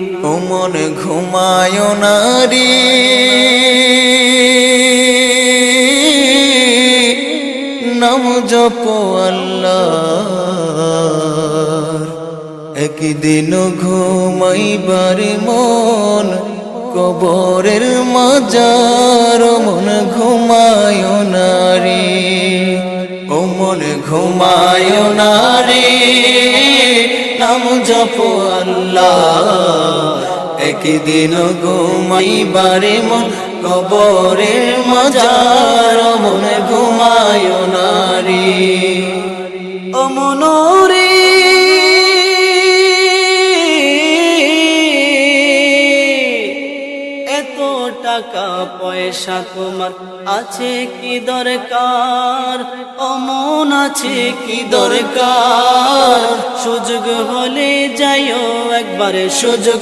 ও মন ঘুমায় নারী। নাম জপ একদিন ঘুমাইবার মন কবরের মাজার, মন ঘুমায় নারী। ও মন ঘুমায় নারী। নাম জপ আল্লাহ। একদিন ঘুমাইবারে মন কবরের মজার মন ঘুমায় নারী। ও মনোরে। টাকা পয়সা তোমার আছে কি দরকার? অমন আছে কি দরকার? একবারে সুযোগ